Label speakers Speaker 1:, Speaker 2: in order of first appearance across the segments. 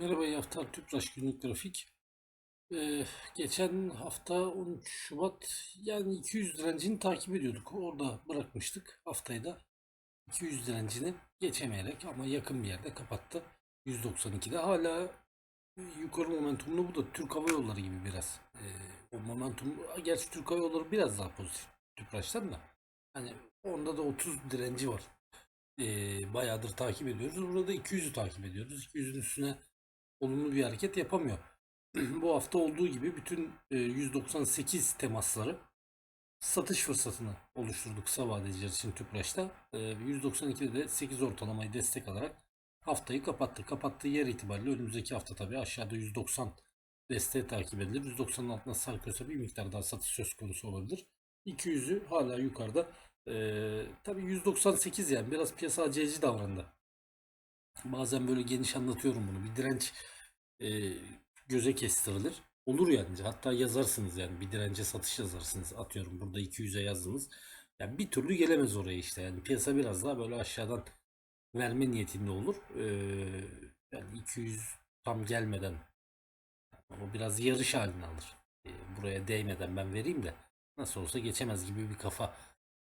Speaker 1: Merhaba iyi haftalar Tüpraş günlük grafik. Ee, geçen hafta 13 Şubat yani 200 direncini takip ediyorduk. Orada bırakmıştık haftayı da 200 direncini geçemeyerek ama yakın bir yerde kapattı. 192'de hala yukarı momentumlu bu da Türk Hava Yolları gibi biraz. Ee, o momentum gerçi Türk Hava Yolları biraz daha pozitif Tüpraş'tan da. Hani onda da 30 direnci var. Ee, bayağıdır takip ediyoruz. Burada 200'ü takip ediyoruz. 200'ün üstüne olumlu bir hareket yapamıyor. Bu hafta olduğu gibi bütün e, 198 temasları satış fırsatını oluşturduk kısa vadeciler için Tüpraş'ta. E, 192'de de 8 ortalamayı destek alarak haftayı kapattı. Kapattığı yer itibariyle önümüzdeki hafta tabii aşağıda 190 desteği takip edilir. 190'ın altına sarkıyorsa bir miktar daha satış söz konusu olabilir. 200'ü hala yukarıda. E, tabii 198 yani biraz piyasa aceleci davrandı. Bazen böyle geniş anlatıyorum bunu. Bir direnç e, göze kestirilir. Olur yani. Hatta yazarsınız yani. Bir dirence satış yazarsınız. Atıyorum burada 200'e yazdınız. Yani bir türlü gelemez oraya işte. Yani piyasa biraz daha böyle aşağıdan verme niyetinde olur. E, yani 200 tam gelmeden o biraz yarış halini alır. E, buraya değmeden ben vereyim de nasıl olsa geçemez gibi bir kafa.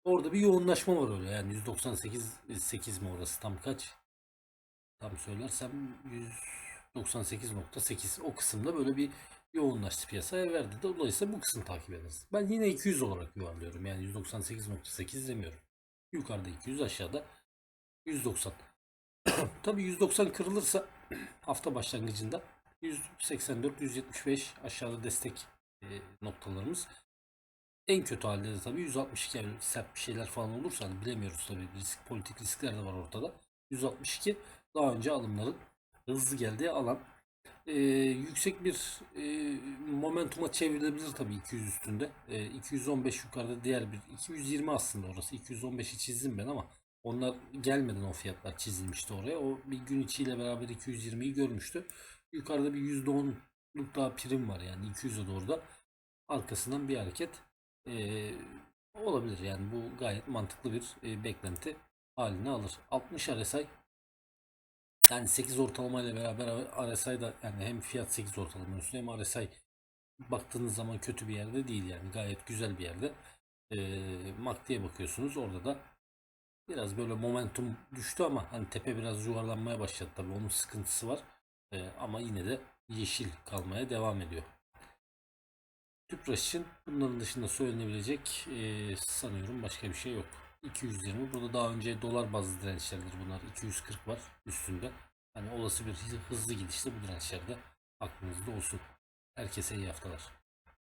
Speaker 1: Orada bir yoğunlaşma var öyle yani 198 8 mi orası tam kaç? Tam söylersem 198.8 o kısımda böyle bir yoğunlaştı piyasaya verdi. Dolayısıyla bu kısmı takip ederiz. Ben yine 200 olarak yuvarlıyorum. Yani 198.8 demiyorum. Yukarıda 200 aşağıda 190. Tabi 190 kırılırsa hafta başlangıcında 184-175 aşağıda destek e, noktalarımız. En kötü halde de tabii 162 yani sert bir şeyler falan olursa hani bilemiyoruz tabii risk politik riskler de var ortada. 162 daha önce alımların hızlı geldiği alan. Ee, yüksek bir e, momentuma çevrilebilir tabii 200 üstünde. Ee, 215 yukarıda diğer bir 220 aslında orası. 215'i çizdim ben ama onlar gelmeden o fiyatlar çizilmişti oraya. O bir gün içiyle beraber 220'yi görmüştü. Yukarıda bir %10'luk daha prim var yani 200'e doğru da arkasından bir hareket e, olabilir. Yani bu gayet mantıklı bir e, beklenti haline alır. 60 RSI yani 8 ortalama ile beraber RSI da yani hem fiyat 8 ortalama üstü hem RSI baktığınız zaman kötü bir yerde değil yani gayet güzel bir yerde. E, MACD'ye bakıyorsunuz orada da biraz böyle momentum düştü ama hani tepe biraz yuvarlanmaya başladı tabii onun sıkıntısı var. E, ama yine de yeşil kalmaya devam ediyor. Tüpraş için bunların dışında söylenebilecek e, sanıyorum başka bir şey yok. 220 burada daha önce dolar bazlı dirençlerdir bunlar 240 var üstünde. Hani olası bir hızlı gidişte bu dirençlerde aklınızda olsun. Herkese iyi haftalar.